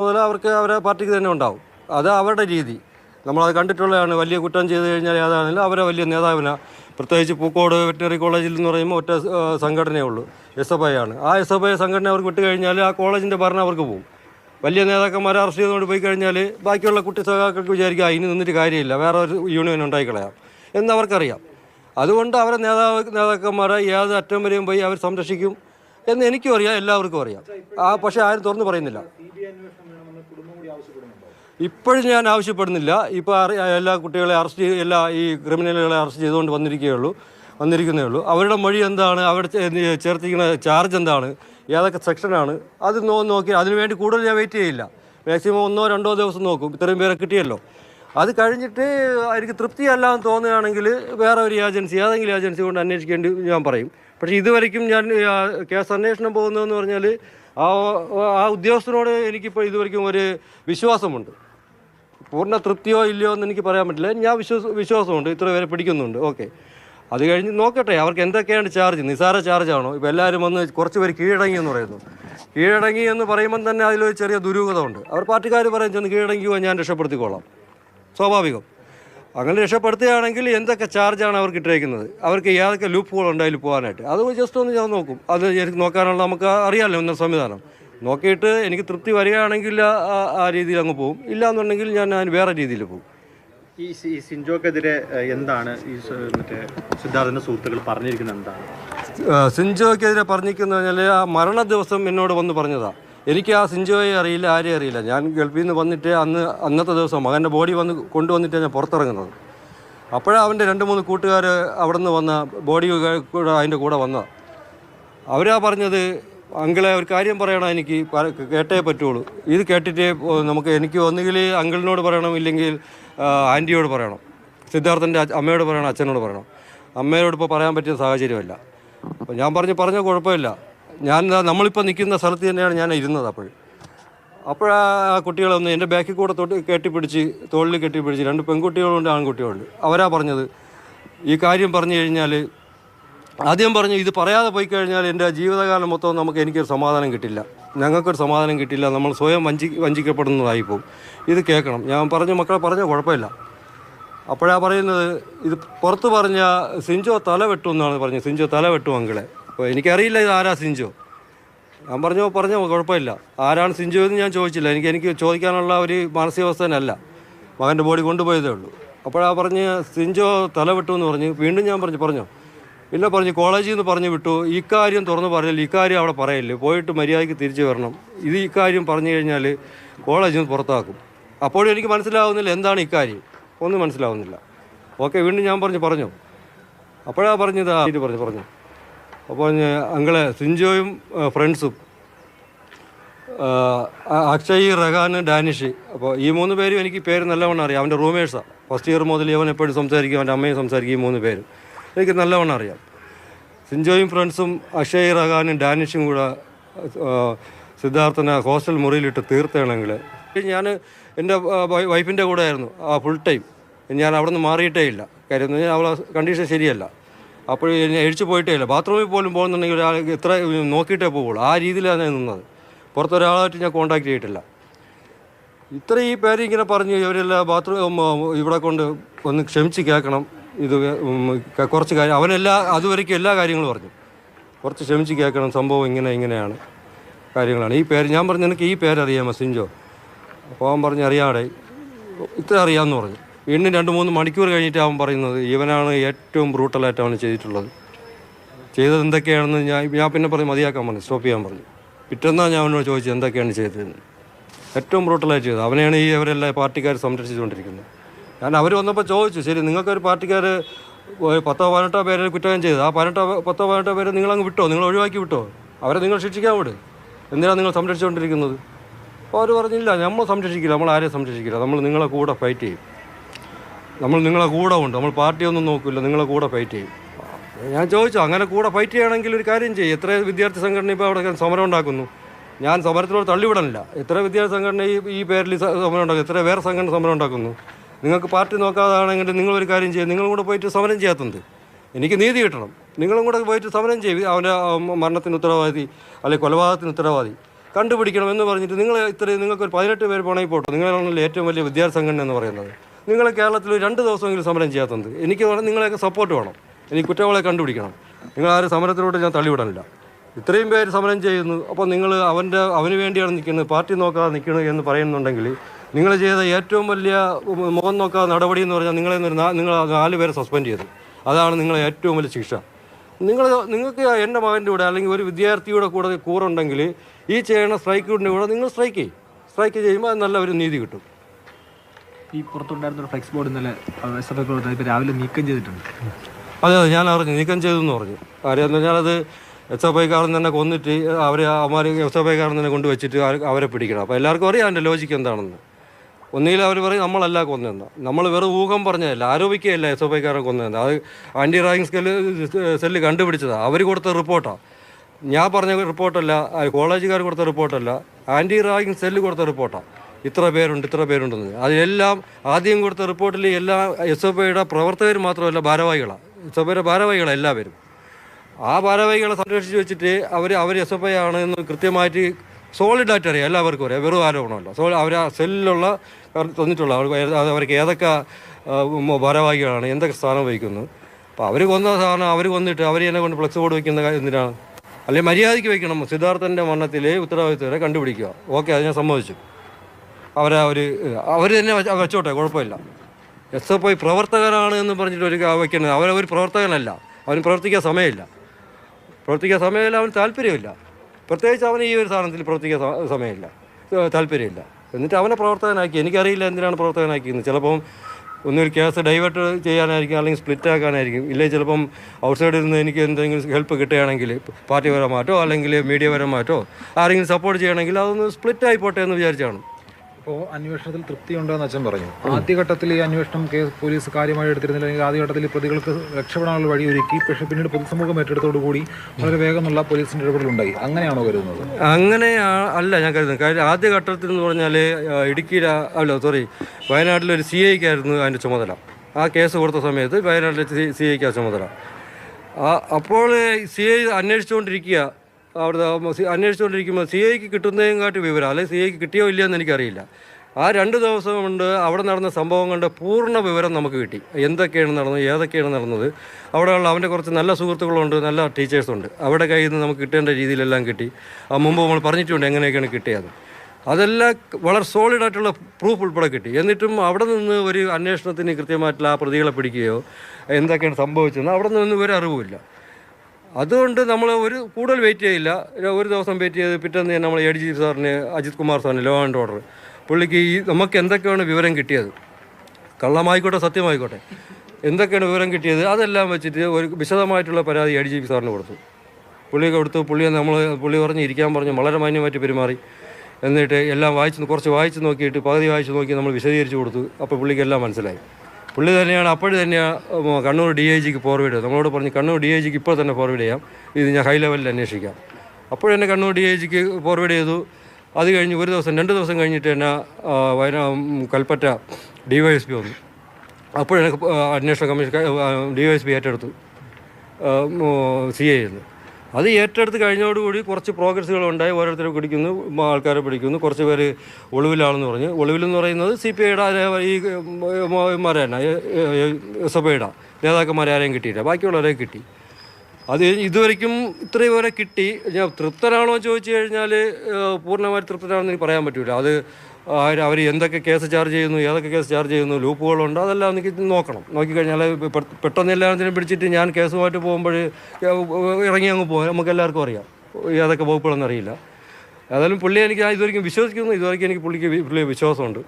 മുതൽ അവർക്ക് അവരെ പാർട്ടിക്ക് തന്നെ ഉണ്ടാവും. അത് അവരുടെ രീതി. നമ്മളത് കണ്ടിട്ടുള്ളതാണ്. വലിയ കുറ്റം ചെയ്ത് കഴിഞ്ഞാൽ ഏതാണെങ്കിലും അവരെ വലിയ നേതാവിന. പ്രത്യേകിച്ച് പൂക്കോട് വെറ്ററിനറി കോളേജിൽ എന്ന് പറയുമ്പോൾ ഒറ്റ സംഘടനയേ ഉള്ളൂ. എസ് എഫ് ഐ ആണ്. ആ എസ് എഫ് ഐ സംഘടന അവർക്ക് വിട്ട് കഴിഞ്ഞാൽ ആ കോളേജിന്റെ ഭരണം അവർക്ക് പോകും വലിയ നേതാക്കന്മാരെ അറസ്റ്റ് ചെയ്തുകൊണ്ട് പോയി കഴിഞ്ഞാൽ ബാക്കിയുള്ള കുട്ടി സഖാക്കൾക്ക് വിചാരിക്കുക അതിന് നിന്നിട്ട് കാര്യമില്ല. വേറെ ഒരു യൂണിയൻ ഉണ്ടായിക്കളയാം. എന്ന് അവർക്കറിയാം. അതുകൊണ്ട് അവരെ നേതാവ് നേതാക്കന്മാരെ ഏത് അറ്റം വരെയും പോയി അവർ സംരക്ഷിക്കും എന്ന് എനിക്കും അറിയാം. എല്ലാവർക്കും അറിയാം. ആ പക്ഷേ ആരും തുറന്നു പറയുന്നില്ല. ഇപ്പോഴും ഞാൻ ആവശ്യപ്പെടുന്നില്ല. ഇപ്പോൾ എല്ലാ കുട്ടികളെ അറസ്റ്റ് എല്ലാ ഈ ക്രിമിനലുകളെ അറസ്റ്റ് ചെയ്തുകൊണ്ട് വന്നിരിക്കുകയുള്ളൂ വന്നിരിക്കുന്നേ ഉള്ളൂ. അവരുടെ മൊഴി എന്താണ്? അവിടെ ചേർത്തിരിക്കുന്ന ചാർജ് എന്താണ്? ഏതൊക്കെ സെക്ഷനാണ് അത് നോ നോക്കി അതിനുവേണ്ടി കൂടുതൽ ഞാൻ വെയിറ്റ് ചെയ്യില്ല. മാക്സിമം ഒന്നോ രണ്ടോ ദിവസം നോക്കും. ഇത്രയും പേരെ കിട്ടിയല്ലോ. അത് കഴിഞ്ഞിട്ട് എനിക്ക് തൃപ്തിയല്ലാന്ന് തോന്നുകയാണെങ്കിൽ വേറെ ഒരു ഏജൻസി ഏതെങ്കിലും ഏജൻസി കൊണ്ട് അന്വേഷിക്കേണ്ടി ഞാൻ പറയും. പക്ഷേ ഇതുവരയ്ക്കും ഞാൻ കേസ് അന്വേഷണം പോകുന്നതെന്ന് പറഞ്ഞാൽ ആ ആ ഉദ്യോഗസ്ഥനോട് എനിക്കിപ്പോൾ ഇതുവരയ്ക്കും ഒരു വിശ്വാസമുണ്ട്. പൂർണ തൃപ്തിയോ ഇല്ലയോ എന്ന് എനിക്ക് പറയാൻ പറ്റില്ല. ഞാൻ വിശ്വാസ വിശ്വാസമുണ്ട്. ഇത്ര പേരെ പിടിക്കുന്നുണ്ട്. ഓക്കെ. അത് കഴിഞ്ഞ് നോക്കട്ടെ അവർക്ക് എന്തൊക്കെയാണ് ചാർജ്? നിസാര ചാർജാണോ? ഇപ്പോൾ എല്ലാവരും വന്ന് കുറച്ച് പേര് കീഴടങ്ങി എന്ന് പറയുന്നു. കീഴടങ്ങി എന്ന് പറയുമ്പം തന്നെ അതിലൊരു ചെറിയ ദുരൂഹത ഉണ്ട് അവർ പാർട്ടിക്കാർ പറയും ചെന്ന് കീഴടങ്ങിയോ ഞാൻ രക്ഷപ്പെടുത്തിക്കോളാം. സ്വാഭാവികം. അങ്ങനെ രക്ഷപ്പെടുത്തുകയാണെങ്കിൽ എന്തൊക്കെ ചാർജാണ് അവർക്ക് ഇട്ടേക്കുന്നത്? അവർക്ക് ഏതൊക്കെ ലൂപ്പുകൾ ഉണ്ടായാലും പോകാനായിട്ട്. അത് ജസ്റ്റ് ഒന്ന് ഞാൻ നോക്കും. അത് നോക്കാനുള്ള നമുക്ക് അറിയാമല്ലോ എന്ന സംവിധാനം. നോക്കിയിട്ട് എനിക്ക് തൃപ്തി വരികയാണെങ്കിൽ ആ- രീതിയിൽ അങ്ങ് പോകും ഇല്ല എന്നുണ്ടെങ്കിൽ ഞാൻ അതിന് വേറെ രീതിയിൽ പോകും ഈ സിൻജോക്കെതിരെ എന്താണ് ഈ മറ്റേ സിദ്ധാർത്ഥന്റെ സുഹൃത്തുക്കൾ പറഞ്ഞിരിക്കുന്നത് എന്താണ്? സിൻജോയ്ക്കെതിരെ പറഞ്ഞിരിക്കുന്ന പറഞ്ഞാൽ ആ മരണ ദിവസം എന്നോട് വന്ന് പറഞ്ഞതാ. എനിക്ക് ആ സിൻജോയെ അറിയില്ല ആരെയും അറിയില്ല. ഞാൻ ഗൾഫിൽ നിന്ന് വന്നിട്ട് അന്ന് അന്നത്തെ ദിവസം മകന്റെ ബോഡി വന്ന് കൊണ്ടുവന്നിട്ട് ഞാൻ പുറത്തിറങ്ങുന്നത്. അപ്പോഴാണ് അവന്റെ രണ്ട് മൂന്ന് കൂട്ടുകാർ അവിടെ നിന്ന് വന്ന ബോഡി കൂടെ അതിന്റെ കൂടെ വന്നത്. അവരാ പറഞ്ഞത് അങ്കിളെ ഒരു കാര്യം പറയണം എനിക്ക്? കേട്ടേ പറ്റുള്ളൂ. ഇത് കേട്ടിട്ട് നമുക്ക് എനിക്ക് ഒന്നുകിൽ അങ്കിളിനോട് പറയണം ഇല്ലെങ്കിൽ ആന്റിയോട് പറയണം. സിദ്ധാർത്ഥന്റെ അമ്മയോട് പറയണം അച്ഛനോട് പറയണം. അമ്മയോട് ഇപ്പോൾ പറയാൻ പറ്റിയ സാഹചര്യമല്ല. അപ്പോൾ ഞാൻ പറഞ്ഞ് പറഞ്ഞ കുഴപ്പമില്ല. ഞാൻ നമ്മളിപ്പോൾ നിൽക്കുന്ന സ്ഥലത്ത് തന്നെയാണ് ഞാൻ ഇരുന്നത് അപ്പോഴും. അപ്പോഴാ ആ കുട്ടികളൊന്ന് എന്റെ ബാക്കിൽ കൂടെ തൊട്ട് കെട്ടിപ്പിടിച്ച് തോളിൽ കെട്ടിപ്പിടിച്ച് രണ്ട് പെൺകുട്ടികളുണ്ട് ആൺകുട്ടികളുണ്ട്. അവരാ പറഞ്ഞത്. ഈ കാര്യം പറഞ്ഞു കഴിഞ്ഞാൽ ആദ്യം പറഞ്ഞു ഇത് പറയാതെ പോയി കഴിഞ്ഞാൽ എന്റെ ജീവിതകാലം മൊത്തം നമുക്ക് എനിക്കൊരു സമാധാനം കിട്ടില്ല. ഞങ്ങൾക്കൊരു സമാധാനം കിട്ടില്ല. നമ്മൾ സ്വയം വഞ്ചി വഞ്ചിക്കപ്പെടുന്നതായി പോകും ഇത് കേൾക്കണം. ഞാൻ പറഞ്ഞു മക്കളെ പറഞ്ഞ കുഴപ്പമില്ല. അപ്പോഴാ പറയുന്നത് ഇത് പുറത്ത് പറഞ്ഞ സിഞ്ചോ തല വെട്ടും എന്നാണ് പറഞ്ഞത്. സിഞ്ചോ തല വെട്ടും അങ്കിളെ. അപ്പോൾ എനിക്കറിയില്ല ഇത് ആരാ സിഞ്ചോ. ഞാൻ പറഞ്ഞോ പറഞ്ഞോ കുഴപ്പമില്ല. ആരാണ് സിഞ്ചോ എന്ന് ഞാൻ ചോദിച്ചില്ല. എനിക്ക് എനിക്ക് ചോദിക്കാനുള്ള ഒരു മാനസികാവസ്ഥ അല്ല മകന്റെ ബോഡി കൊണ്ടുപോയതേ ഉള്ളൂ. അപ്പോഴാ പറഞ്ഞ് സിഞ്ചോ തല വെട്ടു എന്ന് പറഞ്ഞു വീണ്ടും ഞാൻ പറഞ്ഞു പറഞ്ഞോ. ഇല്ല പറഞ്ഞു കോളേജിൽ നിന്ന് പറഞ്ഞു വിട്ടു. ഇക്കാര്യം തുറന്ന് പറഞ്ഞാൽ ഇക്കാര്യം അവിടെ പറയല്ലേ. പോയിട്ട് മര്യാദയ്ക്ക് തിരിച്ചു വരണം. ഇത് ഇക്കാര്യം പറഞ്ഞു കഴിഞ്ഞാൽ കോളേജിൽ നിന്ന് പുറത്താക്കും. അപ്പോഴും എനിക്ക് മനസ്സിലാവുന്നില്ല എന്താണ് ഇക്കാര്യം. ഒന്നും മനസ്സിലാവുന്നില്ല. ഓക്കെ വീണ്ടും ഞാൻ പറഞ്ഞു പറഞ്ഞു. അപ്പോഴാ പറഞ്ഞത് ആ ഇത് പറഞ്ഞു പറഞ്ഞു. അപ്പോൾ അങ്ങളെ സിഞ്ചോയും ഫ്രണ്ട്സും അക്ഷയ് റഹാൻ ഡാനിഷ് അപ്പോൾ ഈ മൂന്ന് പേരും എനിക്ക് പേര് നല്ലവണ്ണം അറിയാം. അവന്റെ റൂമേഴ്സാണ് ഫസ്റ്റ് ഇയർ മുതൽ ഇവൻ എപ്പോഴും സംസാരിക്കും അവന്റെ അമ്മയും സംസാരിക്കും ഈ മൂന്ന് പേരും. എനിക്ക് നല്ലവണ്ണം അറിയാം. സിൻജോയും ഫ്രണ്ട്സും അക്ഷയ് റഹാനും ഡാനിഷും കൂടെ സിദ്ധാർത്ഥനെ ഹോസ്റ്റൽ മുറിയിലിട്ട് തീർത്തേണമെങ്കിൽ ഞാൻ എന്റെ വൈഫിന്റെ കൂടെ ആയിരുന്നു ആ ഫുൾ ടൈം ഞാൻ അവിടെ നിന്ന് മാറിയിട്ടേ ഇല്ല. കാര്യം അവളെ കണ്ടീഷൻ ശരിയല്ല. അപ്പോൾ ഞാൻ എഴിച്ചു പോയിട്ടേ ഇല്ല. ബാത്റൂമിൽ പോലും പോകുന്നുണ്ടെങ്കിൽ ഒരാൾ എത്ര നോക്കിയിട്ടേ പോവുള്ളൂ. ആ രീതിയിലാണ് ഞാൻ നിന്നത്. പുറത്തൊരാളായിട്ട് ഞാൻ കോൺടാക്ട് ചെയ്തിട്ടില്ല. ഇത്ര ഈ പേര് ഇങ്ങനെ പറഞ്ഞു ഇവരെല്ലാം ബാത്റൂം ഇവിടെ കൊണ്ട് ഒന്ന് ക്ഷമിച്ച് കേൾക്കണം. ഇത് കുറച്ച് കാര്യം അവനെല്ലാ അതുവരേക്കും എല്ലാ കാര്യങ്ങളും പറഞ്ഞു. കുറച്ച് ക്ഷമിച്ച് കേൾക്കണം സംഭവം ഇങ്ങനെ ഇങ്ങനെയാണ് കാര്യങ്ങളാണ്. ഈ പേര് ഞാൻ പറഞ്ഞു എനിക്ക് ഈ പേരറിയാമോ സിഞ്ചോ? അപ്പോൾ അവൻ പറഞ്ഞു അറിയാടെ. ഇത്ര അറിയാമെന്ന് പറഞ്ഞു. വീണ്ടും രണ്ട് മൂന്ന് മണിക്കൂർ കഴിഞ്ഞിട്ട് അവൻ പറയുന്നത് ഇവനാണ് ഏറ്റവും ബ്രൂട്ടലായിട്ട് അവൻ ചെയ്തിട്ടുള്ളത്. ചെയ്തത് എന്തൊക്കെയാണെന്ന് ഞാൻ ഞാൻ പിന്നെ പറഞ്ഞു മതിയാക്കാൻ പറഞ്ഞു സ്റ്റോപ്പ് ചെയ്യാൻ പറഞ്ഞു. പിറ്റന്നാണ് ഞാൻ അവനോട് ചോദിച്ചത് എന്തൊക്കെയാണ് ചെയ്തതെന്ന്. ഏറ്റവും ബ്രൂട്ടലായിട്ട് ചെയ്തത്. അവനെയാണ് ഈ അവരെല്ലാം പാർട്ടിക്കാർ സംരക്ഷിച്ചുകൊണ്ടിരിക്കുന്നത്. ഞാൻ അവർ വന്നപ്പോൾ ചോദിച്ചു ശരി നിങ്ങൾക്കൊരു പാർട്ടിക്കാർ പത്തോ പതിനെട്ടോ പേരെ കുറ്റം ചെയ്തു. ആ പതിനെട്ടോ പത്തോ പതിനെട്ടോ പേരെ നിങ്ങളങ്ങ് വിട്ടോ? നിങ്ങൾ ഒഴിവാക്കി വിട്ടോ? അവരെ നിങ്ങൾ ശിക്ഷിക്കാൻ വിട്. എന്തിനാണ് നിങ്ങൾ സംരക്ഷിച്ചുകൊണ്ടിരിക്കുന്നത്? അപ്പോൾ അവർ പറഞ്ഞില്ല നമ്മൾ സംരക്ഷിക്കില്ല നമ്മൾ ആരെയും സംരക്ഷിക്കില്ല. നമ്മൾ നിങ്ങളെ കൂടെ ഫൈറ്റ് ചെയ്യും. നമ്മൾ നിങ്ങളെ കൂടെ ഉണ്ട്. നമ്മൾ പാർട്ടിയൊന്നും നോക്കില്ല നിങ്ങളെ കൂടെ ഫൈറ്റ് ചെയ്യും. ഞാൻ ചോദിച്ചു അങ്ങനെ കൂടെ ഫൈറ്റ് ചെയ്യണമെങ്കിൽ ഒരു കാര്യം ചെയ്യും. എത്ര വിദ്യാർത്ഥി സംഘടന ഇപ്പോൾ അവിടെ സമരം ഉണ്ടാക്കുന്നു? ഞാൻ സമരത്തിലോട് തള്ളിവിടണില്ല. എത്ര വിദ്യാർത്ഥി സംഘടന ഈ ഈ പേരിൽ സമരം ഉണ്ടാക്കുന്നു? എത്ര വേറെ സംഘടന സമരം ഉണ്ടാക്കുന്നു? നിങ്ങൾക്ക് പാർട്ടി നോക്കാതാണെങ്കിൽ നിങ്ങളൊരു കാര്യം ചെയ്യും. നിങ്ങളും കൂടെ പോയിട്ട് സമരം ചെയ്യാത്തത് എനിക്ക് നീതി കിട്ടണം. നിങ്ങളും കൂടെ പോയിട്ട് സമരം ചെയ്യും. അവന്റെ മരണത്തിന് ഉത്തരവാദി അല്ലെങ്കിൽ കൊലപാതകത്തിന് ഉത്തരവാദി. കണ്ടുപിടിക്കണം എന്ന് പറഞ്ഞിട്ട് നിങ്ങൾ ഇത്രയും നിങ്ങൾക്ക് ഒരു പതിനെട്ട് പേര് പോണെങ്കിൽ പോട്ടെ. നിങ്ങളാണല്ലോ ഏറ്റവും വലിയ വിദ്യാർത്ഥി സംഘടന എന്ന് പറയുന്നത്. നിങ്ങൾ കേരളത്തിൽ രണ്ട് ദിവസമെങ്കിലും സമരം ചെയ്യാത്തത് എനിക്ക് നിങ്ങളെയൊക്കെ സപ്പോർട്ട് വേണം. എനിക്ക് കുറ്റവാളെ കണ്ടുപിടിക്കണം. നിങ്ങൾ ആരും സമരത്തിലോട്ട് ഞാൻ തള്ളിവിടാനില്ല ഇത്രയും പേര് സമരം ചെയ്യുന്നു. അപ്പോൾ നിങ്ങൾ അവന്റെ അവന് വേണ്ടിയാണ് നിൽക്കുന്നത്. പാർട്ടി നോക്കാതെ നിൽക്കുന്നത് എന്ന് പറയുന്നുണ്ടെങ്കിൽ നിങ്ങൾ ചെയ്ത ഏറ്റവും വലിയ മുഖം നോക്കാതെ നടപടി എന്ന് പറഞ്ഞാൽ നിങ്ങളെ നിങ്ങൾ നാല് പേരെ സസ്പെൻഡ് ചെയ്തു. അതാണ് നിങ്ങളെ ഏറ്റവും വലിയ ശിക്ഷ. നിങ്ങൾ നിങ്ങൾക്ക് എന്റെ മകന്റെ കൂടെ അല്ലെങ്കിൽ ഒരു വിദ്യാർത്ഥിയുടെ കൂടെ കൂറുണ്ടെങ്കിൽ ഈ ചെയ്യുന്ന സ്ട്രൈക്കിന്റെ കൂടെ നിങ്ങൾ സ്ട്രൈക്ക് ചെയ്യും. സ്ട്രൈക്ക് ചെയ്യുമ്പോൾ അത് നല്ല ഒരു നീതി കിട്ടും. ഈ പുറത്തുണ്ടായിരുന്ന ഒരു ഫ്ലെക്സ് ബോർഡ് ഇന്നലെ ഇപ്പോൾ രാവിലെ നീക്കം ചെയ്തിട്ടുണ്ട്. അതെ അതെ ഞാൻ അറിഞ്ഞു. നീക്കം ചെയ്തു എന്ന് പറഞ്ഞു. കാര്യം എന്ന് പറഞ്ഞാൽ അത് എസ് എഫ് ഐക്കാരൻ തന്നെ കൊന്നിട്ട് അവരെ അവന്മാർ എസ് എഫ് ഐക്കാരൻ തന്നെ കൊണ്ടുവച്ചിട്ട് അവരെ- അവരെ പിടിക്കണം. അപ്പോൾ എല്ലാവർക്കും അറിയാം അതിന്റെ ലോജിക്ക് എന്താണെന്ന്. ഒന്നുകിൽ അവർ പറയും നമ്മളല്ല കൊന്നതെന്ന്. നമ്മൾ വെറും ഊഹം പറഞ്ഞതല്ല ആരോപിക്കുകയല്ല എസ് എഫ് ഐക്കാരെ കൊന്നതെന്ന്. അത് ആന്റി റാങ്കിങ് സ്കെൽ സെല്ല് കണ്ടുപിടിച്ചതാണ് അവർ കൊടുത്ത റിപ്പോർട്ടാണ് ഞാൻ പറഞ്ഞ റിപ്പോർട്ടല്ല കോളേജുകാർ കൊടുത്ത റിപ്പോർട്ടല്ല ആന്റി റാങ്കിങ് സെല്ല് കൊടുത്ത റിപ്പോർട്ടാണ് ഇത്ര പേരുണ്ട് ഇത്ര പേരുണ്ടെന്ന്. അതിലെല്ലാം ആദ്യം കൊടുത്ത റിപ്പോർട്ടിൽ എല്ലാ എസ് എഫ് ഐയുടെ പ്രവർത്തകർ മാത്രമല്ല ഭാരവാഹികളാണ് എസ് എഫ് ഐയുടെ ഭാരവാഹികളാണ് എല്ലാവരും. ആ ഭാരവാഹികളെ സംരക്ഷിച്ച് വെച്ചിട്ട് അവർ അവർ എസ് എഫ് ഐ ആണ് എന്ന് കൃത്യമായിട്ട് സോളിഡ് ആയിട്ട് അറിയാം എല്ലാവർക്കും അറിയാം. വെറും ആരോപണമല്ല. സോ അവർ ആ സെല്ലിലുള്ള തന്നിട്ടുള്ള അവർക്ക് അവർക്ക് ഏതൊക്കെ ഭാരവാഹികളാണ് എന്തൊക്കെ സ്ഥാനം വഹിക്കുന്നു. അപ്പോൾ അവർ കൊന്ന സാധനം അവർ കൊന്നിട്ട് അവർ എന്നെ കൊണ്ട് ഫ്ലെക്സ് ബോർഡ് വയ്ക്കുന്ന എന്തിനാണ്? അല്ലെങ്കിൽ മര്യാദയ്ക്ക് വയ്ക്കണം. സിദ്ധാർത്ഥന്റെ മരണത്തിലെ ഉത്തരവാദിത്വരെ കണ്ടുപിടിക്കുക. ഓക്കെ അത് ഞാൻ സമ്മതിച്ചു. അവരെ അവർ അവർ തന്നെ വെച്ചോട്ടെ കുഴപ്പമില്ല. എസ് എഫ് ഐ പ്രവർത്തകനാണ് എന്ന് പറഞ്ഞിട്ട് ഒരു വയ്ക്കുന്നത് അവരൊരു പ്രവർത്തകനല്ല. അവന് പ്രവർത്തിക്കാൻ സമയമില്ല. പ്രവർത്തിക്കാൻ സമയമില്ല അവന് താല്പര്യമില്ല. പ്രത്യേകിച്ച് അവന് ഈ ഒരു സാധനത്തിൽ പ്രവർത്തിക്കാൻ സമയമില്ല. താല്പര്യമില്ല. എന്നിട്ട് അവനെ പ്രവർത്തകനാക്കി. എനിക്കറിയില്ല എന്തിനാണ് പ്രവർത്തകനാക്കിയെന്ന്. ചിലപ്പം ഒന്നൊരു കേസ് ഡൈവേർട്ട് ചെയ്യാനായിരിക്കും അല്ലെങ്കിൽ സ്പ്ലിറ്റ് ആക്കാനായിരിക്കും ഇല്ലെങ്കിൽ ചിലപ്പം ഔട്ട്സൈഡിൽ നിന്ന് എനിക്ക് എന്തെങ്കിലും ഹെൽപ്പ് കിട്ടുകയാണെങ്കിൽ പാർട്ടി പരമായിട്ടോ അല്ലെങ്കിൽ മീഡിയ പരമായിട്ടോ ആരെങ്കിലും സപ്പോർട്ട് ചെയ്യണമെങ്കിൽ അതൊന്ന് സ്പ്ലിറ്റ് ആയിപ്പോട്ടെ എന്ന് വിചാരിച്ചാണ്. ഇപ്പോൾ അന്വേഷണത്തിൽ തൃപ്തിയുണ്ടോ എന്ന് അച്ഛൻ പറഞ്ഞു. ആദ്യഘട്ടത്തിൽ ഈ അന്വേഷണം കേസ് പോലീസ് കാര്യമായി എടുത്തിരുന്നില്ല. അല്ലെങ്കിൽ ആദ്യഘട്ടത്തിൽ പ്രതികൾക്ക് രക്ഷപ്പെടാനുള്ള വഴി ഒരുക്കി. പക്ഷേ പിന്നീട് പൊതുസമൂഹം ഏറ്റെടുത്തോടുകൂടി വളരെ വേഗമുള്ള പോലീസിന്റെ ഇടപെടലുണ്ടായി. അങ്ങനെയാണോ കരുതുന്നത്? അങ്ങനെ അല്ല ഞാൻ കരുതുന്നത്. കാര്യം ആദ്യ ഘട്ടത്തിൽ എന്ന് പറഞ്ഞാൽ ഇടുക്കി അല്ല സോറി വയനാട്ടിലൊരു സി ഐക്കായിരുന്നു അതിന്റെ ചുമതല. ആ കേസ് കൊടുത്ത സമയത്ത് വയനാട്ടിലെ സി ഐക്കാ ചുമതല. ആ അപ്പോൾ സി ഐ അന്വേഷിച്ചുകൊണ്ടിരിക്കുക. അവിടുത്തെ സി- അന്വേഷിച്ചുകൊണ്ടിരിക്കുമ്പോൾ സി ഐക്ക് കിട്ടുന്നതും കാട്ടി വിവരം അല്ലെങ്കിൽ സി ഐക്ക് കിട്ടിയോ ഇല്ലയോ എന്ന് എനിക്കറിയില്ല. ആ രണ്ട് ദിവസം കൊണ്ട് അവിടെ നടന്ന സംഭവങ്ങളുടെ പൂർണ വിവരം നമുക്ക് കിട്ടി. എന്തൊക്കെയാണ് നടന്നത് ഏതൊക്കെയാണ് നടന്നത്. അവിടെയുള്ള അവന്റെ കുറച്ച് നല്ല സുഹൃത്തുക്കളുണ്ട് നല്ല ടീച്ചേഴ്സുണ്ട്. അവിടെ കയ്യിൽ നിന്ന് നമുക്ക് കിട്ടേണ്ട രീതിയിലെല്ലാം കിട്ടി. ആ മുമ്പ് നമ്മൾ പറഞ്ഞിട്ടുണ്ട് എങ്ങനെയൊക്കെയാണ് കിട്ടിയത് അതെല്ലാം വളരെ സോളിഡ് ആയിട്ടുള്ള പ്രൂഫ് ഉൾപ്പെടെ കിട്ടി. എന്നിട്ടും അവിടെ നിന്ന് ഒരു അന്വേഷണത്തിന് കൃത്യമായിട്ടുള്ള ആ പ്രതികളെ പിടിക്കുകയോ എന്തൊക്കെയാണ് സംഭവിച്ചതെന്ന് അവിടെ നിന്ന് ഒരു അറിവുമില്ല. അതുകൊണ്ട് നമ്മൾ ഒരു കൂടുതൽ വെയിറ്റ് ചെയ്യില്ല ഒരു- ദിവസം വെയിറ്റ് ചെയ്ത് പിറ്റേന്ന് തന്നെ നമ്മൾ എ ഡി ജി സാറിന് അജിത് കുമാർ സാറിന് ലോ ആൻഡ് ഓർഡർ പുള്ളിക്ക് ഈ നമുക്ക് എന്തൊക്കെയാണ് വിവരം കിട്ടിയത്? കള്ളമായിക്കോട്ടെ സത്യമായിക്കോട്ടെ. എന്തൊക്കെയാണ് വിവരം കിട്ടിയത്? അതെല്ലാം വെച്ചിട്ട് ഒരു വിശദമായിട്ടുള്ള പരാതി എ ഡി ജി പി സാറിന് കൊടുത്തു. പുള്ളി കൊടുത്തു. പുള്ളിയെ നമ്മൾ പുള്ളി പറഞ്ഞ് ഇരിക്കാൻ പറഞ്ഞ് വളരെ മാന്യമായിട്ട് പെരുമാറി. എന്നിട്ട് എല്ലാം വായിച്ച് കുറച്ച് വായിച്ച് നോക്കിയിട്ട് പകുതി വായിച്ച് നോക്കി നമ്മൾ വിശദീകരിച്ച് കൊടുത്തു. അപ്പോൾ പുള്ളിക്ക് എല്ലാം മനസ്സിലായി. പുള്ളി തന്നെയാണ് അപ്പോഴും തന്നെയാണ് കണ്ണൂർ ഡി ഐ ജിക്ക് ഫോർവേഡ് നമ്മളോട് പറഞ്ഞ് കണ്ണൂർ ഡി ഐ ജിക്ക് ഇപ്പോൾ തന്നെ ഫോർവേഡ് ചെയ്യാം. ഇത് ഞാൻ ഹൈ ലെവലിൽ അന്വേഷിക്കാം. അപ്പോഴെന്നെ കണ്ണൂർ ഡി ഐ ജിക്ക് ഫോർവേഡ് ചെയ്തു. അത് കഴിഞ്ഞ് ഒരു ദിവസം രണ്ട് ദിവസം കഴിഞ്ഞിട്ട് തന്നെ വയനാ Kalpetta D Y S P വന്നു. അപ്പോഴെനിക്ക് അന്വേഷണ commission D Y S P ഏറ്റെടുത്തു. സി ഐ എന്ന് അത് ഏറ്റെടുത്ത് കഴിഞ്ഞോടുകൂടി കുറച്ച് പ്രോഗ്രസ്സുകൾ ഉണ്ടായി ഓരോരുത്തരെ പിടിക്കുന്നു ആൾക്കാരെ പിടിക്കുന്നു. കുറച്ച് പേര് ഒളിവിലാണെന്ന് പറഞ്ഞു. ഒളിവിലെന്ന് പറയുന്നത് സി പി ഐയുടെ ഈ മാരെ തന്നെ എസ് എഫ് ഐയുടെ നേതാക്കന്മാരെ ആരെയും കിട്ടിയില്ല. ബാക്കിയുള്ളവരെ കിട്ടി. അത് ഇതുവരെയ്ക്കും ഇത്രയും വരെ കിട്ടി. ഞാൻ തൃപ്തരാണോ ചോദിച്ചു കഴിഞ്ഞാൽ പൂർണമായി തൃപ്തനാണെന്ന് എനിക്ക് പറയാൻ പറ്റില്ല അത് അവർ എന്തൊക്കെ കേസ് ചാർജ് ചെയ്യുന്നു ഏതൊക്കെ കേസ് ചാർജ് ചെയ്യുന്നു ലൂപ്പുകളുണ്ട് അതെല്ലാം എനിക്ക് നോക്കണം. നോക്കിക്കഴിഞ്ഞാൽ പെട്ടെന്ന് എല്ലാത്തിനും പിടിച്ചിട്ട് ഞാൻ കേസുമായിട്ട് പോകുമ്പോൾ ഇറങ്ങി അങ്ങ് പോകും. നമുക്ക് എല്ലാവർക്കും അറിയാം. ഏതൊക്കെ വകുപ്പുകളെന്നറിയില്ല ഏതായാലും പുള്ളി എനിക്ക് ഞാൻ ഇതുവരെയ്ക്കും വിശ്വസിക്കുന്നു. ഇതുവരെയും എനിക്ക് പുള്ളിക്ക് പുള്ളി വിശ്വാസമുണ്ട്.